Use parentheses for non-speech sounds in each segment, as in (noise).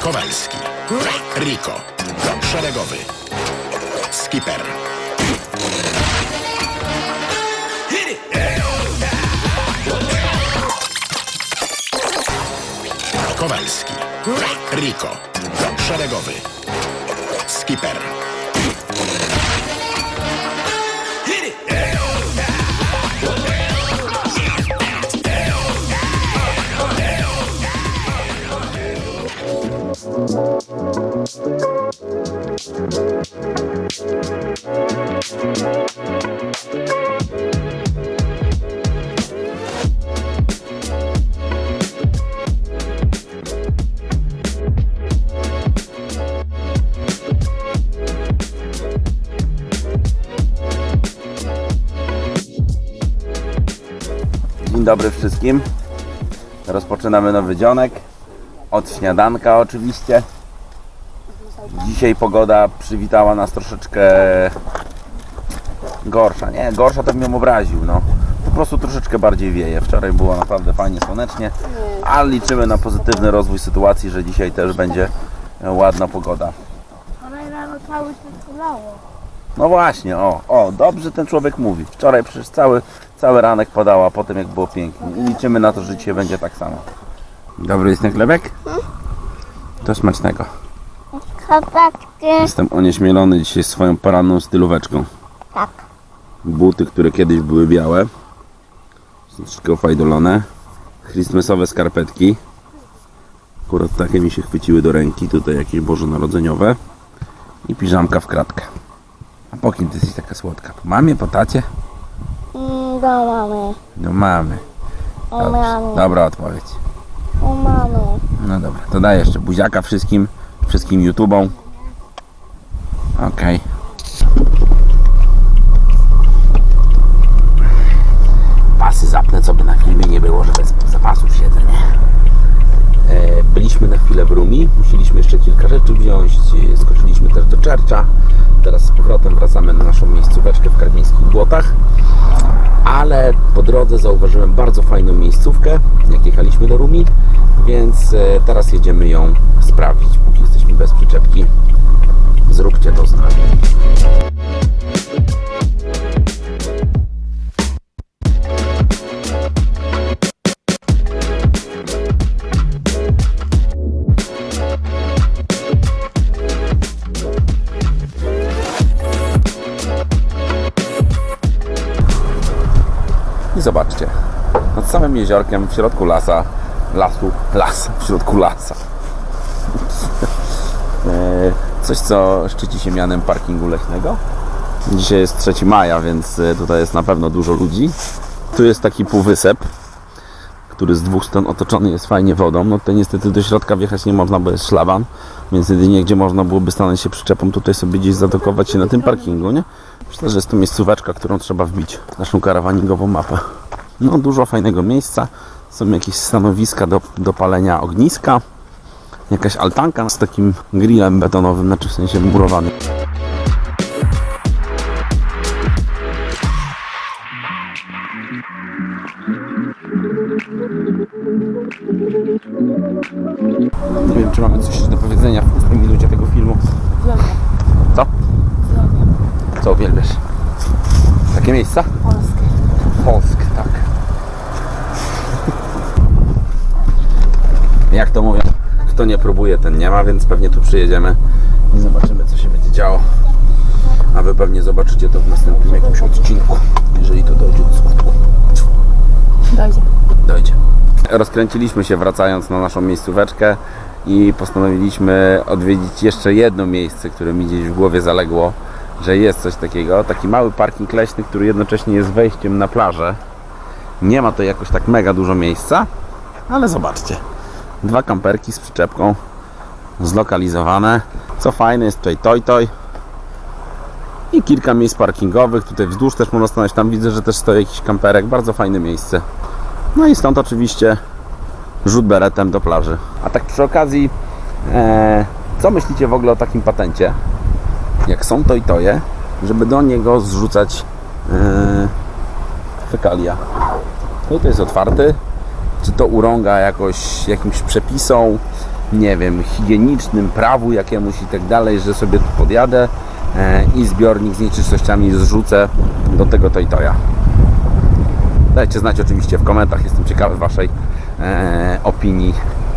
Kowalski. Rico. Szeregowy. Skipper. Kowalski. Rico. Szeregowy. Skipper. Wszystkim. Rozpoczynamy nowy dzionek. Od śniadanka oczywiście. Dzisiaj pogoda przywitała nas troszeczkę gorsza. Nie, gorsza to bym ją obraził. No. Po prostu troszeczkę bardziej wieje. Wczoraj było naprawdę fajnie słonecznie, ale liczymy na pozytywny rozwój sytuacji, że dzisiaj też będzie ładna pogoda. Ale rano cały czas. No właśnie, o, o, dobrze ten człowiek mówi. Wczoraj przecież cały, cały ranek padał, a potem jak było pięknie. I liczymy na to, że dzisiaj będzie tak samo. Dobry jest ten chlebek? To smacznego. Kawatki. Jestem onieśmielony dzisiaj swoją poranną stylóweczką. Tak. Buty, które kiedyś były białe. Są troszkę ofajdolone. Christmasowe skarpetki. Akurat takie mi się chwyciły do ręki. Tutaj jakieś bożonarodzeniowe. I piżamka w kratkę. A po kim ty jesteś taka słodka? Po mamie, po tacie? Mm, do mamy. Do mamy. O Dobrze. mamy. Dobra odpowiedź. O mamy. No dobra, to daj jeszcze buziaka wszystkim, wszystkim YouTubom. Okej. Pasy zapnę, co by na filmie nie było, że bez zapasów siedzę, nie? E, byliśmy na chwilę w Rumi, musieliśmy jeszcze kilka rzeczy wziąć, e, skoczyliśmy też do Czercza. Teraz z powrotem wracamy na naszą miejscóweczkę w Błotach. Ale po drodze zauważyłem bardzo fajną miejscówkę, jak jechaliśmy do Rumi, więc e, teraz jedziemy ją sprawdzić, póki jesteśmy bez przyczepki. Zróbcie to z nami. I zobaczcie, nad samym jeziorkiem, w środku lasa, lasu, las, w środku lasa. E, Coś, co szczyci się mianem parkingu leśnego. Dzisiaj jest 3 maja, więc e, tutaj jest na pewno dużo ludzi. Tu jest taki półwysep, który z dwóch stron otoczony jest fajnie wodą. No tutaj niestety do środka wjechać nie można, bo jest szlaban, więc jedynie gdzie można byłoby stanąć się przyczepą, tutaj sobie gdzieś zadokować się na tym parkingu, nie? Myślę, że jest to miejscóweczka, którą trzeba wbić w naszą karawaningową mapę. No dużo fajnego miejsca, są jakieś stanowiska do, do palenia ogniska, jakaś altanka z takim grillem betonowym, znaczy w sensie murowanym. Nie wiem, czy mamy coś do powiedzenia w ósmej minucie tego filmu. Co? Co uwielbiasz? Takie miejsca? Polskie. Polsk, tak. Jak to mówią, kto nie próbuje, ten nie ma, więc pewnie tu przyjedziemy i zobaczymy, co się będzie działo. A wy pewnie zobaczycie to w następnym jakimś odcinku, jeżeli to dojdzie do skutku. Dojdzie. Dojdzie. Rozkręciliśmy się wracając na naszą miejscóweczkę i postanowiliśmy odwiedzić jeszcze jedno miejsce, które mi gdzieś w głowie zaległo, że jest coś takiego. Taki mały parking leśny, który jednocześnie jest wejściem na plażę. Nie ma to jakoś tak mega dużo miejsca, ale zobaczcie. Dwa kamperki z przyczepką zlokalizowane. Co fajne, jest tutaj toj toj i kilka miejsc parkingowych. Tutaj wzdłuż też można stanąć. Tam widzę, że też stoi jakiś kamperek. Bardzo fajne miejsce. No i stąd oczywiście rzut beretem do plaży. A tak przy okazji, e, co myślicie w ogóle o takim patencie? Jak są to i toje, żeby do niego zrzucać e, fekalia. No i to jest otwarty, czy to urąga jakoś jakimś przepisom, nie wiem, higienicznym, prawu jakiemuś i tak dalej, że sobie tu podjadę e, i zbiornik z nieczystościami zrzucę do tego Toytoja. Dajcie znać oczywiście w komentarzach, jestem ciekawy Waszej e, opinii.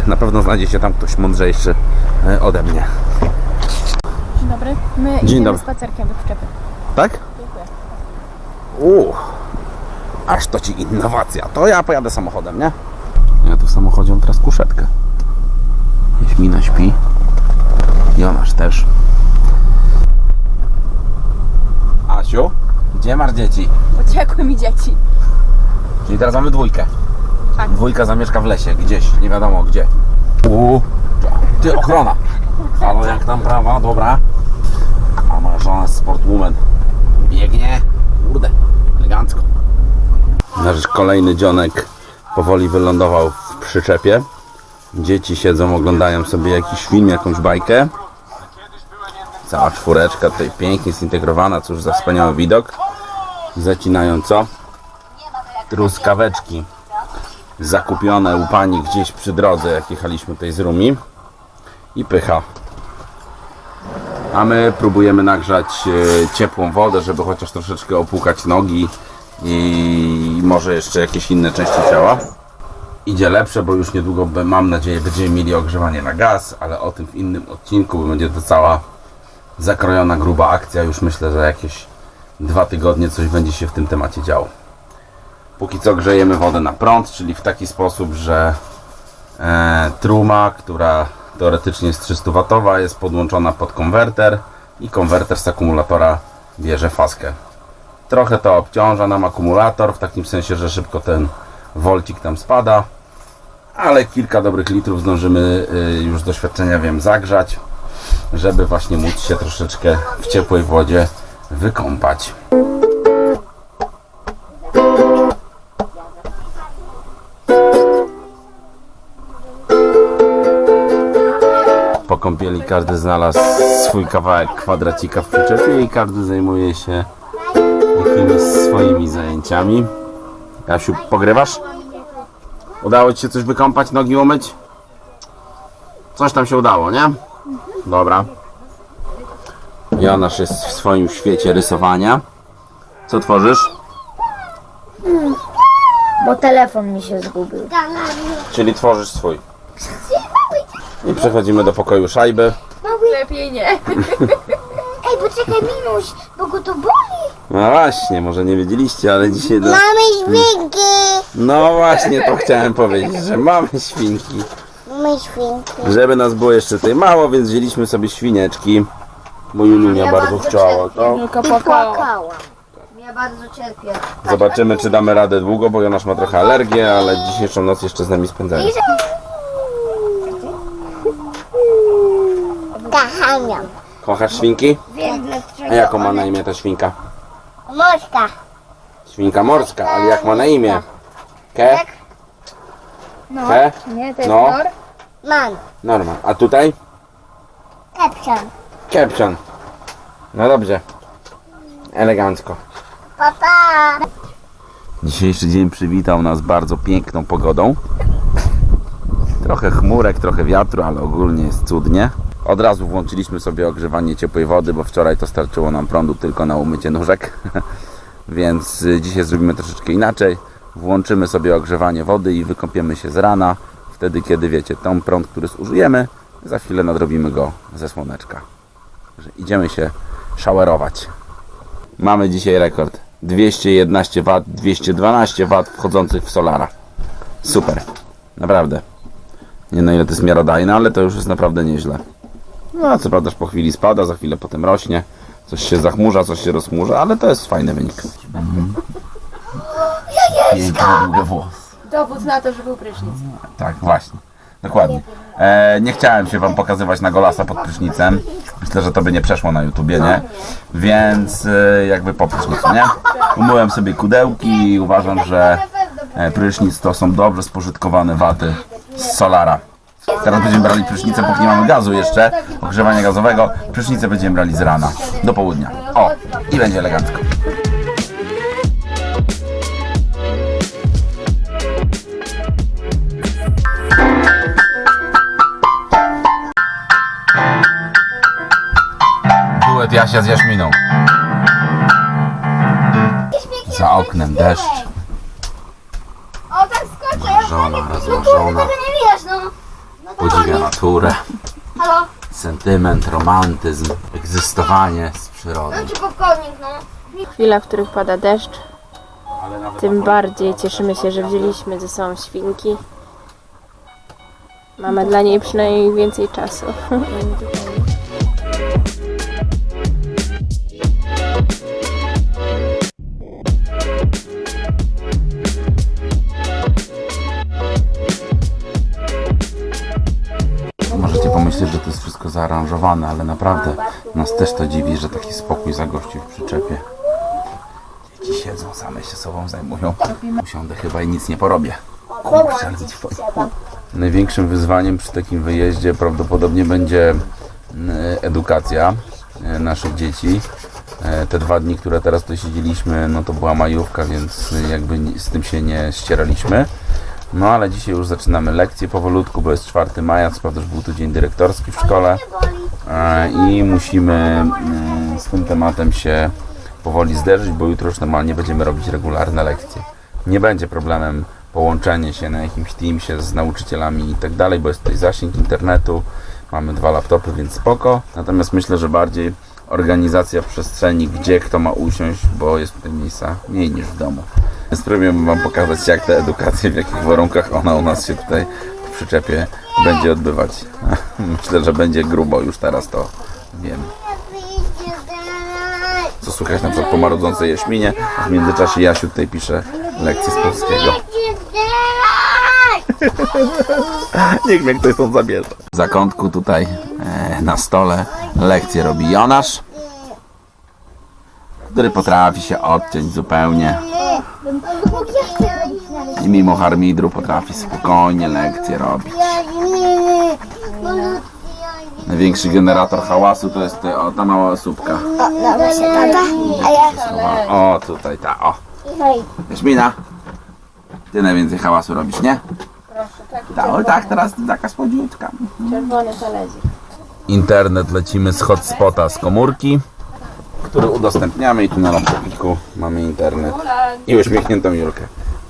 Na pewno znajdzie się tam ktoś mądrzejszy e, ode mnie. Dzień dobry. My Dzień idziemy dobry. spacerkiem do przyczepy. Tak? Dziękuję. Uuu, aż to ci innowacja. To ja pojadę samochodem, nie? Ja tu w samochodzie mam teraz kuszetkę. Jaśmina śpi. Jonasz też. Asiu, gdzie masz dzieci? Uciekły mi dzieci. Czyli teraz mamy dwójkę. Tak. Dwójka zamieszka w lesie, gdzieś, nie wiadomo gdzie. Uuu, ty ochrona. Halo, jak tam prawa? Dobra. A moja żona sportwoman. Biegnie. Kurde, elegancko. Nasz kolejny dzionek powoli wylądował w przyczepie. Dzieci siedzą, oglądają sobie jakiś film, jakąś bajkę. Cała czwóreczka tutaj pięknie zintegrowana, cóż za wspaniały widok. Zacinają co? Truskaweczki zakupione u pani gdzieś przy drodze, jak jechaliśmy tutaj z Rumi. I pycha. A my próbujemy nagrzać e, ciepłą wodę, żeby chociaż troszeczkę opłukać nogi i może jeszcze jakieś inne części ciała. Idzie lepsze, bo już niedługo mam nadzieję będziemy mieli ogrzewanie na gaz, ale o tym w innym odcinku, bo będzie to cała zakrojona gruba akcja. Już myślę, że jakieś dwa tygodnie coś będzie się w tym temacie działo. Póki co grzejemy wodę na prąd, czyli w taki sposób, że e, truma, która teoretycznie jest 300 W, jest podłączona pod konwerter i konwerter z akumulatora bierze faskę. Trochę to obciąża nam akumulator, w takim sensie, że szybko ten volcik tam spada, ale kilka dobrych litrów zdążymy y, już z doświadczenia wiem zagrzać, żeby właśnie móc się troszeczkę w ciepłej wodzie wykąpać. Kąpieli każdy znalazł swój kawałek kwadracika w przyczepie i każdy zajmuje się jakimiś swoimi zajęciami. Jasiu, pogrywasz? Udało Ci się coś wykąpać, nogi umyć? Coś tam się udało, nie? Dobra. Jonasz jest w swoim świecie rysowania. Co tworzysz? Bo telefon mi się zgubił. Czyli tworzysz swój. I przechodzimy do pokoju szajby. Lepiej nie. (laughs) Ej, poczekaj, Minuś, bo go to boli. No właśnie, może nie wiedzieliście, ale dzisiaj... Do... Mamy świnki. No właśnie, to chciałem powiedzieć, że mamy świnki. Mamy świnki. Żeby nas było jeszcze tutaj mało, więc wzięliśmy sobie świnieczki. Bo Julunia bardzo chciała to. Tylko I płakała. Ja bardzo cierpię. Zobaczymy, czy damy radę długo, bo Jonasz ma trochę alergię, ale dzisiejszą noc jeszcze z nami spędzamy. Kocham ją. Kochasz świnki? Wiem dlaczego. A jaką ma na imię ta świnka? Mośka. Świnka morska, ale jak ma na imię? Ke? No. Ke? Nie, to jest No. nor. Mam. Norma. A tutaj? Kepsian. Kepcion. No dobrze. Elegancko. Papa. Dzisiejszy dzień przywitał nas bardzo piękną pogodą. Trochę chmurek, trochę wiatru, ale ogólnie jest cudnie. Od razu włączyliśmy sobie ogrzewanie ciepłej wody, bo wczoraj to starczyło nam prądu tylko na umycie nóżek. (laughs) Więc y, dzisiaj zrobimy troszeczkę inaczej. Włączymy sobie ogrzewanie wody i wykąpiemy się z rana. Wtedy, kiedy wiecie, ten prąd, który zużyjemy, za chwilę nadrobimy go ze słoneczka. Że idziemy się showerować. Mamy dzisiaj rekord. 211 W, 212 W wchodzących w solara. Super. Naprawdę. Nie na ile to jest miarodajne, ale to już jest naprawdę nieźle. No, a co prawda po chwili spada, za chwilę potem rośnie. Coś się zachmurza, coś się rozchmurza, ale to jest fajny wynik. Mhm. Piękne, długie włosy. Dowód na to, że był prysznic. Tak, właśnie. Dokładnie. E, nie chciałem się Wam pokazywać na golasa pod prysznicem. Myślę, że to by nie przeszło na YouTubie, nie? Więc e, jakby po prysznicu, nie? Umyłem sobie kudełki i uważam, że e, prysznic to są dobrze spożytkowane waty z solara. Teraz będziemy brali prysznicę, póki nie mamy gazu jeszcze, ogrzewania gazowego. Prysznicę będziemy brali z rana, do południa. O, i będzie elegancko. Duet Jasia z Jaśminą. Za oknem deszcz. O, tak skoczę, ja Rozłożona, rozłożona koniec. naturę. Halo? Sentyment, romantyzm, egzystowanie z przyrodą. No czy pułkownik, no. Chwila, w których pada deszcz, tym bardziej cieszymy się, że wzięliśmy ze sobą świnki. Mamy dla niej przynajmniej więcej czasu. (laughs) (laughs) Że to jest wszystko zaaranżowane, ale naprawdę nas też to dziwi, że taki spokój zagościł w przyczepie. Dzieci siedzą, same się sobą zajmują. Usiądę chyba i nic nie porobię. Kurczę. Największym wyzwaniem przy takim wyjeździe prawdopodobnie będzie mm, edukacja e, naszych dzieci. E, Te dwa dni, które teraz tu siedzieliśmy, no to była majówka, więc jakby z tym się nie ścieraliśmy. No ale dzisiaj już zaczynamy lekcje powolutku, bo jest 4 maja, co prawda już był tu dzień dyrektorski w szkole i musimy mm, z tym tematem się powoli zderzyć, bo jutro już normalnie będziemy robić regularne lekcje. Nie będzie problemem połączenie się na jakimś Teamsie z nauczycielami i tak dalej, bo jest tutaj zasięg internetu, mamy dwa laptopy, więc spoko. Natomiast myślę, że bardziej organizacja przestrzeni, gdzie kto ma usiąść, bo jest tutaj miejsca mniej niż w domu. Spróbujemy Wam pokazać, jak ta edukacja, w jakich warunkach ona u nas się tutaj w przyczepie będzie odbywać. (laughs) Myślę, że będzie grubo już teraz to wiem. Co słychać na przykład po marudzącej Jaśminie, a w międzyczasie Jasiu tutaj pisze lekcje z polskiego. (laughs) Niech mnie ktoś stąd zabierze. W zakątku tutaj e, na stole lekcję robi Jonasz, który potrafi się odciąć zupełnie i mimo harmidru potrafi spokojnie lekcje robić. Największy generator hałasu to jest te, o, ta mała. No właśnie, tata. A ja... O, tutaj ta, o. Jaśmina, ty najwięcej hałasu robisz, nie? Tak, o, tak, teraz taka słodziutka. Czerwony talerzyk. Internet lecimy z hotspota z komórki, który udostępniamy i tu na laptopiku mamy internet. I uśmiechniętą Julkę.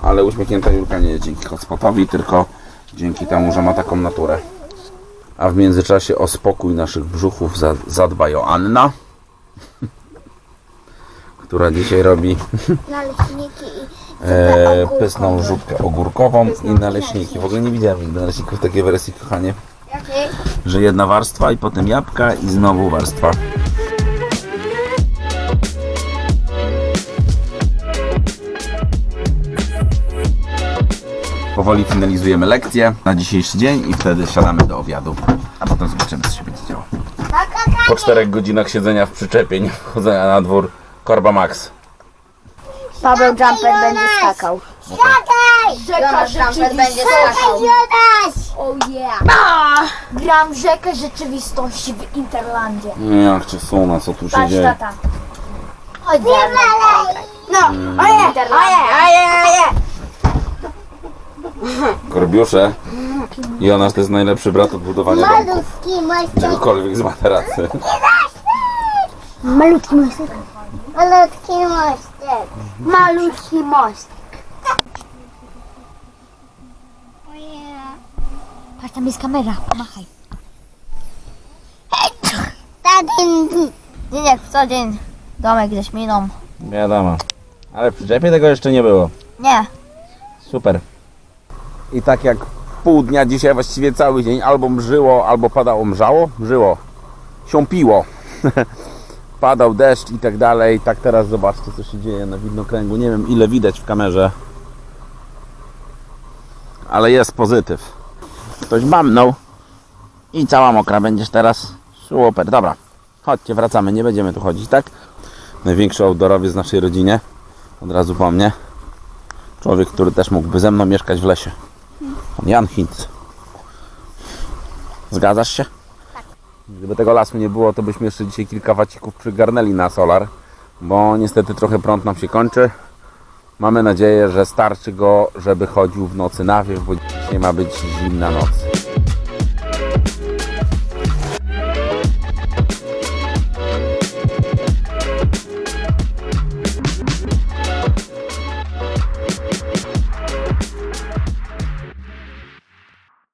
Ale uśmiechnięta Julka nie jest dzięki hotspotowi, tylko dzięki temu, że ma taką naturę. A w międzyczasie o spokój naszych brzuchów za- zadba Joanna, (laughs) która dzisiaj robi (laughs) Naleśniki e, pysną żubkę ogórkową i naleśniki. W ogóle nie widziałem nigdy naleśników w takiej wersji, kochanie. Że jedna warstwa i potem jabłka i znowu warstwa. Powoli finalizujemy lekcję na dzisiejszy dzień i wtedy siadamy do obiadu. A potem zobaczymy, co się będzie działo. Po czterech godzinach siedzenia w przyczepie, nie wchodzenia na dwór, Korba Max. Paweł Jumper będzie skakał. Siadaj! Jonasz Jumper będzie skakał. Oh yeah! Gram rzekę rzeczywistości w Interlandzie. Jak cię suna, co tu się Patrz dzieje? tata. Chodź Nie malej! No, oje, oje, oje, oje! Korbiusze. Jonasz to jest najlepszy brat od budowania domku. Malutki. Czegokolwiek z materacy. Malutki mostek. Malutki mostek. Malutki mostek. Patrz, tam jest kamera. Machaj. Dzień co dzień. Domek ze śminą. Wiadomo. Ale w przyczepie tego jeszcze nie było. Nie. Super. I tak jak pół dnia dzisiaj, właściwie cały dzień, albo mrzyło, albo padało, mrzało, mrzyło, siąpiło. (laughs) Padał deszcz i tak dalej. Tak teraz zobaczcie, co się dzieje na widnokręgu. Nie wiem, ile widać w kamerze. Ale jest pozytyw. Ktoś mamnął. I cała mokra będziesz teraz. Super, dobra. Chodźcie, wracamy. Nie będziemy tu chodzić, tak? Największy outdoorowiec naszej rodzinie. Od razu po mnie. Człowiek, który też mógłby ze mną mieszkać w lesie. Jan Hinz. Zgadzasz się? Gdyby tego lasu nie było, to byśmy jeszcze dzisiaj kilka wacików przygarnęli na solar, bo niestety trochę prąd nam się kończy. Mamy nadzieję, że starczy go, żeby chodził w nocy na wierzch, bo dzisiaj ma być zimna noc.